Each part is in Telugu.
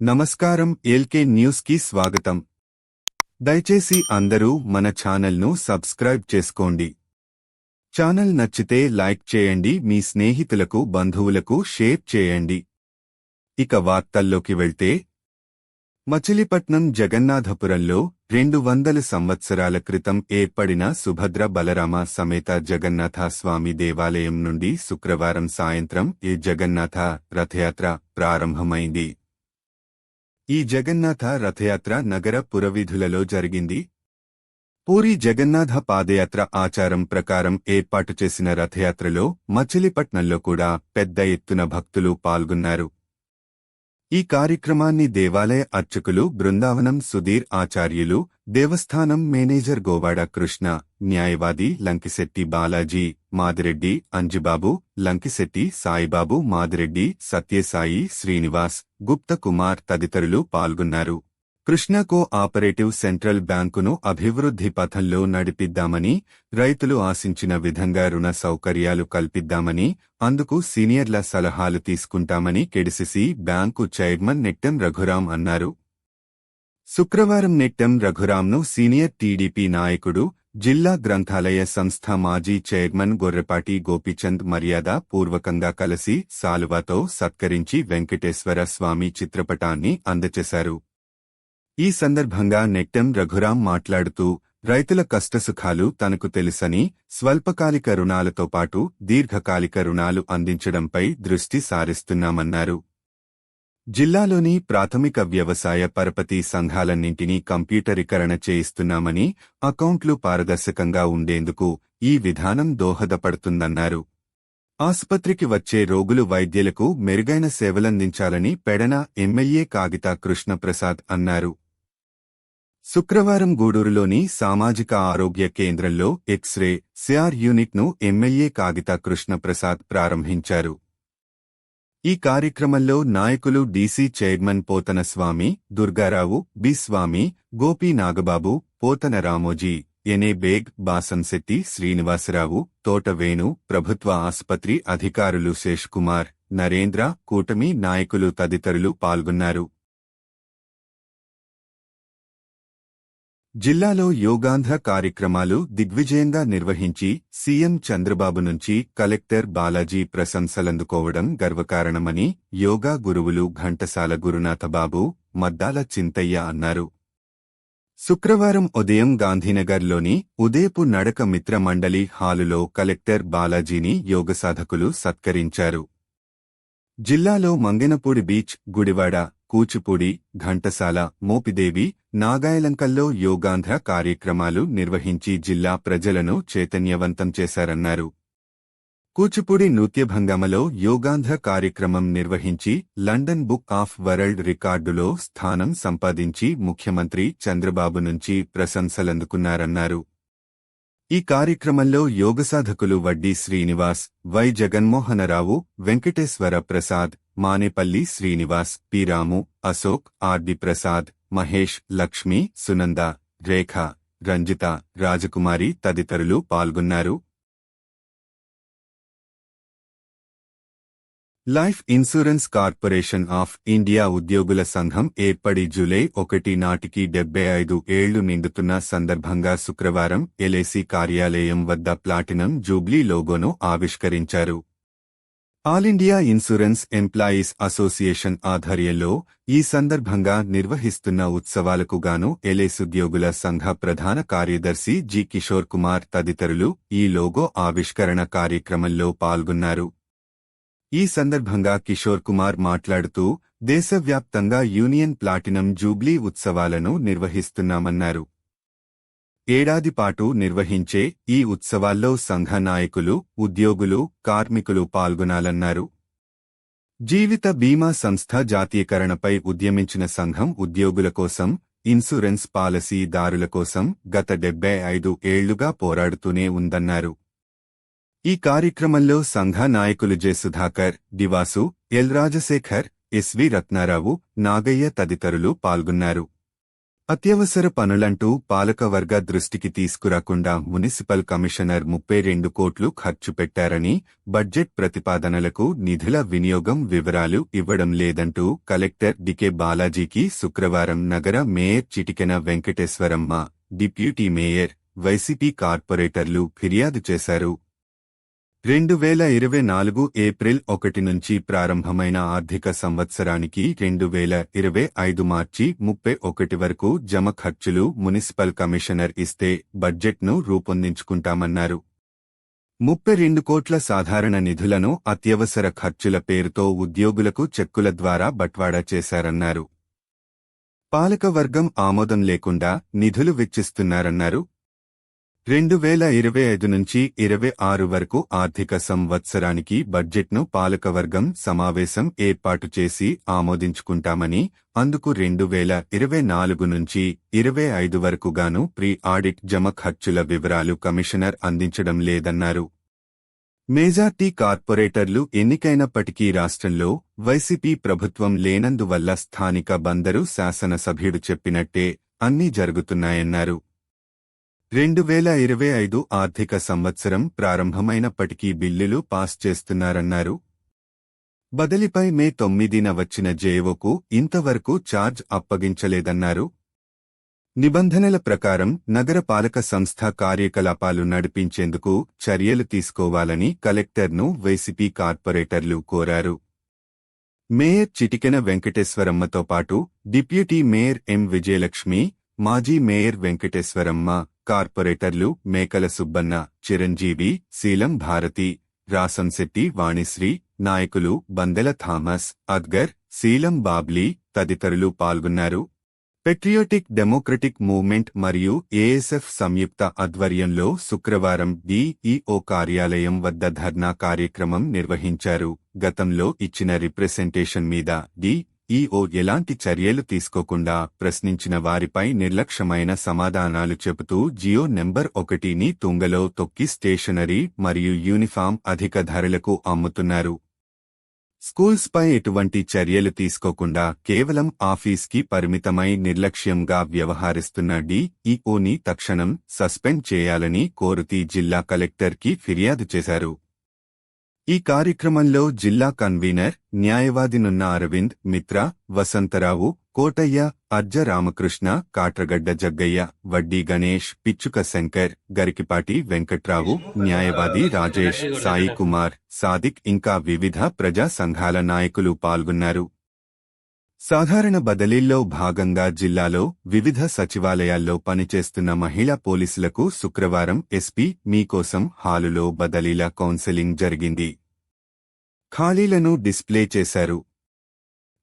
నమస్కారం ఎల్కే న్యూస్కి స్వాగతం. దయచేసి అందరూ మన ఛానల్ను సబ్స్క్రైబ్ చేసుకోండి. ఛానల్ నచ్చితే లైక్ చేయండి మీ స్నేహితులకు బంధువులకు షేర్ చేయండి. ఇక వార్తల్లోకి వెళ్తే మచిలీపట్నం జగన్నాథపురంలో రెండు వందల సంవత్సరాల క్రితం ఏర్పడిన సుభద్ర బలరామ సమేత జగన్నాథ స్వామి దేవాలయం నుండి శుక్రవారం సాయంత్రం ఈ జగన్నాథ రథయాత్ర ప్రారంభమైంది. ఈ జగన్నాథ రథయాత్ర నగర పురవీధులలో జరిగింది. పూరి జగన్నాథ పాదయాత్ర ఆచారం ప్రకారం ఏర్పాటు చేసిన రథయాత్రలో మచిలీపట్నంలో కూడా పెద్ద ఎత్తున భక్తులు పాల్గొన్నారు. ఈ కార్యక్రమాన్ని దేవాలయ అర్చకులు బృందావనం సుధీర్ ఆచార్యులు దేవస్థానం మేనేజర్ గోవాడ కృష్ణ న్యాయవాది లంకిశెట్టి బాలాజీ మాదిరెడ్డి అంజిబాబు లంకిశెట్టి సాయిబాబు మాదిరెడ్డి సత్యసాయి శ్రీనివాస్ గుప్త కుమార్ తదితరులు పాల్గొన్నారు. కృష్ణ కో ఆపరేటివ్ సెంట్రల్ బ్యాంకును అభివృద్ధి పథంలో నడిపిద్దామని రైతులు ఆశించిన విధంగా రుణ సౌకర్యాలు కల్పిద్దామని అందుకు సీనియర్ల సలహాలు తీసుకుంటామని KDCC bank chairman Nettem Raghuram అన్నారు. శుక్రవారం నెట్టెం రఘురాంను సీనియర్ టీడీపీ నాయకుడు జిల్లా గ్రంథాలయ సంస్థ మాజీ చైర్మన్ గొర్రెపాటి గోపీచంద్ మర్యాద పూర్వకంగా కలిసి సాలువాతో సత్కరించి వెంకటేశ్వర స్వామి చిత్రపటాన్ని అందచేశారు. ఈ సందర్భంగా నెట్టెం రఘురాం మాట్లాడుతూ రైతుల కష్టసుఖాలు తనకు తెలుసని స్వల్పకాలిక రుణాలతో పాటు దీర్ఘకాలిక రుణాలు అందించడంపై దృష్టి సారిస్తున్నామన్నారు. జిల్లాలోని ప్రాథమిక వ్యవసాయ పరపతి సంఘాలన్నింటినీ కంప్యూటరీకరణ చేయిస్తున్నామని అకౌంట్లు పారదర్శకంగా ఉండేందుకు ఈ విధానం దోహదపడుతుందన్నారు. ఆసుపత్రికి వచ్చే రోగులు వైద్యులకు మెరుగైన సేవలందించాలని పెడన ఎమ్మెల్యే కాగితా కృష్ణప్రసాద్ అన్నారు. శుక్రవారం గూడూరులోని సామాజిక ఆరోగ్య కేంద్రంలో ఎక్స్రే సిఆర్ యూనిట్ను ఎమ్మెల్యే కాగితా కృష్ణప్రసాద్ ప్రారంభించారు. ఈ కార్యక్రమంలో నాయకులు DC chairman Potana Swamy Durgarao B Swamy Gopi Nagababu Potana Ramoji ఎనే Baig బాసంశెట్టి Srinivasarao Thotavenu ప్రభుత్వ ఆసుపత్రి అధికారులు శేష్ కుమార్ నరేంద్ర కూటమి నాయకులు తదితరులు పాల్గొన్నారు. జిల్లాలో యోగాంధ్ర కార్యక్రమాలు దిగ్విజయంగా నిర్వహించి సీఎం చంద్రబాబు నుంచి కలెక్టర్ బాలాజీ ప్రశంసలందుకోవడం గర్వకారణమని యోగా గురువులు ఘంటసాల గురునాథబాబు మద్దాల చింతయ్య అన్నారు. శుక్రవారం ఉదయం గాంధీనగర్లోని ఉదయపు నడక మిత్ర మండలి హాలులో కలెక్టర్ బాలాజీని యోగసాధకులు సత్కరించారు. జిల్లాలో మంగెనపూడి బీచ్ గుడివాడ కూచిపూడి ఘంటసాల మోపిదేవి నాగాయలంకల్లో యోగాంధ్ర కార్యక్రమాలు నిర్వహించి జిల్లా ప్రజలను చైతన్యవంతం చేశారన్నారు. కూచిపూడి నృత్యభంగమలో యోగాంధ్ర కార్యక్రమం నిర్వహించి లండన్ బుక్ ఆఫ్ వరల్డ్ రికార్డులో స్థానం సంపాదించి ముఖ్యమంత్రి చంద్రబాబు నుంచి ప్రశంసలందుకున్నారన్నారు. ఈ కార్యక్రమంలో యోగసాధకులు వడ్డీ శ్రీనివాస్ వై జగన్మోహనరావు వెంకటేశ్వర ప్రసాద్ మానేపల్లి శ్రీనివాస్ పీరాము అశోక్ ఆర్డి ప్రసాద్ మహేష్ లక్ష్మి సునంద రేఖ రంజిత రాజకుమారి తదితరులు పాల్గొన్నారు. Life Insurance Corporation of India ఉద్యోగుల సంఘం ఏర్పడి జూలై ఒకటి నాటికి డెబ్బై ఐదు ఏళ్ళు నిండుతున్న సందర్భంగా శుక్రవారం ఎల్ఏసీ కార్యాలయం వద్ద ప్లాటినం జూబ్లీ లోగోను ఆవిష్కరించారు. All India Insurance Employees Association ఆధ్వర్యంలో ఈ సందర్భంగా నిర్వహిస్తున్న ఉత్సవాలకు గాను ఎలేస్ ఉద్యోగుల సంఘ ప్రధాన కార్యదర్శి జి కిషోర్ కుమార్ తదితరులు ఈ లోగో ఆవిష్కరణ కార్యక్రమంలో పాల్గొన్నారు. ఈ సందర్భంగా కిషోర్ కుమార్ మాట్లాడుతూ దేశవ్యాప్తంగా యూనియన్ ప్లాటినం జూబ్లీ ఉత్సవాలను నిర్వహిస్తున్నామన్నారు. ఏడాది పాటు నిర్వహించే ఈ ఉత్సవాల్లో సంఘ నాయకులు ఉద్యోగులు కార్మికులు పాల్గొనాలన్నారు. జీవిత బీమా సంస్థ జాతీయకరణపై ఉద్యమించిన సంఘం ఉద్యోగుల కోసం ఇన్సూరెన్స్ పాలసీదారుల కోసం గత డెబ్బై ఐదు ఏళ్ళుగా పోరాడుతూనే ఉందన్నారు. ఈ కార్యక్రమంలో సంఘ నాయకులు J Sudhakar Divasu L Rajasekhar SV Ratnarao Nagaiah తదితరులు పాల్గొన్నారు. అత్యవసర పనులంటూ పాలకవర్గ దృష్టికి తీసుకురాకుండా మున్సిపల్ కమిషనర్ ముప్పై రెండు కోట్లు ఖర్చు పెట్టారని బడ్జెట్ ప్రతిపాదనలకు నిధుల వినియోగం వివరాలు ఇవ్వడం లేదంటూ కలెక్టర్ డికే బాలాజీకి శుక్రవారం నగర మేయర్ చిటికెన వెంకటేశ్వరమ్మ డిప్యూటీ మేయర్ వైసీపీ కార్పొరేటర్లు ఫిర్యాదు చేశారు. రెండు వేల ఇరవై నాలుగు ఏప్రిల్ ఒకటి నుంచి ప్రారంభమైన ఆర్థిక సంవత్సరానికి రెండు వేల ఇరవై ఐదు మార్చి ముప్పై ఒకటి వరకు జమ ఖర్చులు మున్సిపల్ కమిషనర్ ఇస్తే బడ్జెట్ను రూపొందించుకుంటామన్నారు. ముప్పై రెండు కోట్ల సాధారణ నిధులను అత్యవసర ఖర్చుల పేరుతో ఉద్యోగులకు చెక్కుల ద్వారా బట్వాడా చేశారన్నారు. పాలకవర్గం ఆమోదం లేకుండా నిధులు వెచ్చిస్తున్నారన్నారు రెండు వేల ఇరవై ఐదు నుంచి ఇరవై ఆరు వరకు ఆర్థిక సంవత్సరానికి బడ్జెట్ను పాలకవర్గం సమావేశం ఏర్పాటు చేసి ఆమోదించుకుంటామని అందుకు రెండు వేల ఇరవై నాలుగు నుంచి ఇరవై ఐదు వరకుగాను ప్రీ ఆడిట్ జమ ఖర్చుల వివరాలు కమిషనర్ అందించడం లేదన్నారు. మేజార్టీ కార్పొరేటర్లు ఎన్నికైనప్పటికీ రాష్ట్రంలో వైసీపీ ప్రభుత్వం లేనందువల్ల స్థానిక బందరు శాసనసభ్యుడు చెప్పినట్టే అన్నీ జరుగుతున్నాయన్నారు. రెండు వేల ఇరవై ఐదు ఆర్థిక సంవత్సరం ప్రారంభమైనప్పటికీ బిల్లులు పాస్ చేస్తున్నారన్నారు. బదిలీపై మే తొమ్మిదిన వచ్చిన జేఓకు ఇంతవరకు ఛార్జ్ అప్పగించలేదన్నారు. నిబంధనల ప్రకారం నగరపాలక సంస్థ కార్యకలాపాలు నడిపించేందుకు చర్యలు తీసుకోవాలని కలెక్టర్ను వైసీపీ కార్పొరేటర్లు కోరారు. మేయర్ చిటికెన వెంకటేశ్వరమ్మతో పాటు డిప్యూటీ మేయర్ ఎం విజయలక్ష్మి మాజీ మేయర్ వెంకటేశ్వరమ్మ కార్పొరేటర్లు మేకల సుబ్బన్న చిరంజీవి శీలం భారతి రాసంశెట్టి వాణిశ్రీ నాయకులు బందెల థామస్ అద్గర్ శీలం బాబ్లీ తదితరులు పాల్గొన్నారు. పెట్రియోటిక్ డెమోక్రటిక్ మూవ్మెంట్ మరియు ఏఎస్ఎఫ్ సంయుక్త ఆధ్వర్యంలో శుక్రవారం డిఈఓ కార్యాలయం వద్ద ధర్నా కార్యక్రమం నిర్వహించారు. గతంలో ఇచ్చిన రిప్రజెంటేషన్ మీద డి ఈఓ ఎలాంటి చర్యలు తీసుకోకుండా ప్రశ్నించిన వారిపై నిర్లక్ష్యమైన సమాధానాలు చెబుతూ జియో నెంబర్ ఒకటిని తుంగలో తొక్కి స్టేషనరీ మరియు యూనిఫామ్ అధిక ధరలకు అమ్ముతున్నారు. స్కూల్స్పై ఎటువంటి చర్యలు తీసుకోకుండా కేవలం ఆఫీస్కి పరిమితమై నిర్లక్ష్యంగా వ్యవహరిస్తున్న డిఈఓని తక్షణం సస్పెండ్ చేయాలని కోరుతీ జిల్లా కలెక్టర్కి ఫిర్యాదు చేశారు. ఈ కార్యక్రమంలో జిల్లా కన్వీనర్ న్యాయవాదినున్న అరవింద్ మిత్ర వసంతరావు కోటయ్య అర్జ రామకృష్ణ కాట్రగడ్డ జగ్గయ్య వడ్డీ గణేష్ పిచ్చుక శంకర్ గరికిపాటి వెంకట్రావు న్యాయవాది రాజేష్ సాయి కుమార్ సాదిక్ ఇంకా వివిధ ప్రజా సంఘాల నాయకులు పాల్గొన్నారు. సాధారణ బదిలీల్లో భాగంగా జిల్లాలో వివిధ సచివాలయాల్లో పనిచేస్తున్న మహిళా పోలీసులకు శుక్రవారం ఎస్పీ మీకోసం హాలులో బదిలీల కౌన్సెలింగ్ జరిగింది. ఖాళీలను డిస్ప్లే చేశారు.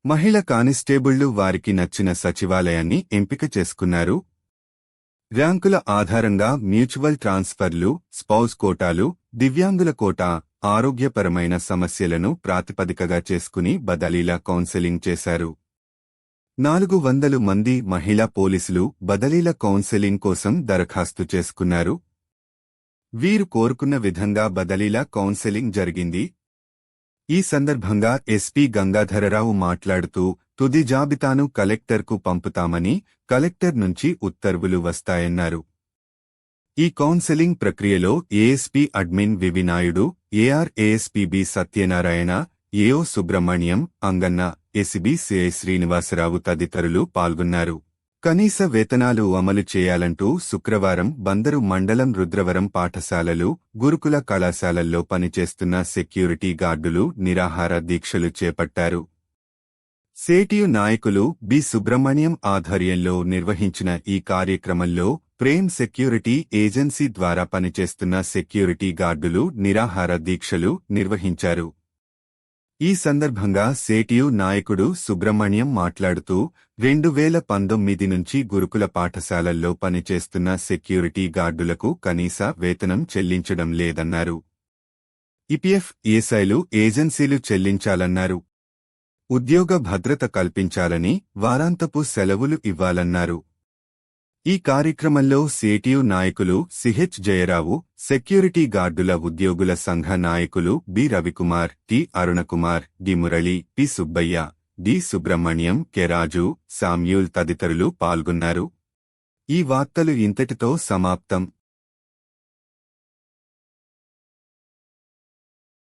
మహిళ కానిస్టేబుళ్ళు వారికి నచ్చిన సచివాలయాన్ని ఎంపిక చేసుకున్నారు. ర్యాంకుల ఆధారంగా మ్యూచువల్ ట్రాన్స్ఫర్లు స్పౌస్ కోటాలు దివ్యాంగుల కోటా ఆరోగ్యపరమైన సమస్యలను ప్రాతిపదికగా చేసుకుని బదలీల కౌన్సెలింగ్ చేశారు. నాలుగు వందలు మంది మహిళా పోలీసులు బదలీల కౌన్సెలింగ్ కోసం దరఖాస్తు చేసుకున్నారు. వీరు కోరుకున్న విధంగా బదలీల కౌన్సెలింగ్ జరిగింది. ఈ సందర్భంగా ఎస్పీ గంగాధరరావు మాట్లాడుతూ తుది జాబితాను కలెక్టర్కు పంపుతామని కలెక్టర్ నుంచి ఉత్తర్వులు వస్తాయన్నారు. ఈ కౌన్సెలింగ్ ప్రక్రియలో ASP admin వివినాయుడు AR ఏఎస్పీబి Satyanarayana AO Subrahmanyam అంగన్న ACB CI Srinivasarao తదితరులు పాల్గొన్నారు. కనీస వేతనాలు అమలు చేయాలంటూ శుక్రవారం బందరు మండలం రుద్రవరం పాఠశాలలు గురుకుల కళాశాలల్లో పనిచేస్తున్న సెక్యూరిటీ గార్డులు నిరాహార దీక్షలు చేపట్టారు. సేటియు నాయకులు బి. సుబ్రహ్మణ్యం ఆధ్వర్యంలో నిర్వహించిన ఈ కార్యక్రమంలో ప్రేమ్ సెక్యూరిటీ ఏజెన్సీ ద్వారా పనిచేస్తున్న సెక్యూరిటీ గార్డులు నిరాహార దీక్షలు నిర్వహించారు. ఈ సందర్భంగా సేటియు నాయకుడు సుబ్రహ్మణ్యం మాట్లాడుతూ రెండు వేల పంతొమ్మిది నుంచి గురుకుల పాఠశాలల్లో పనిచేస్తున్న సెక్యూరిటీ గార్డులకు కనీస వేతనం చెల్లించడం లేదన్నారు. ఇపిఎఫ్ ఏసైలు ఏజెన్సీలు చెల్లించాలన్నారు. ఉద్యోగ భద్రత కల్పించాలని వారాంతపు సెలవులు ఇవ్వాలన్నారు. ఈ కార్యక్రమంలో సేటియు నాయకులు సిహెచ్ జయరావు సెక్యూరిటీ గార్డుల ఉద్యోగుల సంఘ నాయకులు B Ravikumar T Arunakumar D Murali P Subbaiah D Subrahmanyam కెరాజు సామ్యూల్ తదితరులు పాల్గొన్నారు. ఈ వార్తలు ఇంతటితో సమాప్తం.